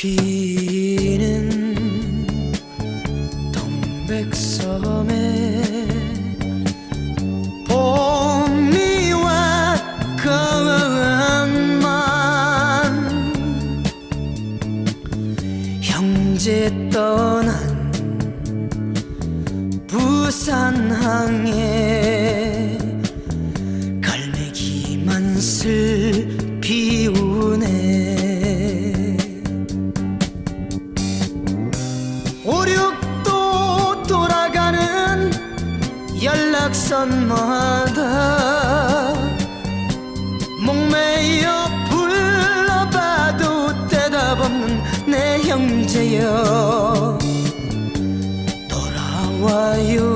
피는 동백섬에 봄이와 가을만 형제 떠난 부산항에 갈매기만 슬 연락선마다 목매여 불러봐도 대답 없는 내 형제여. 돌아와요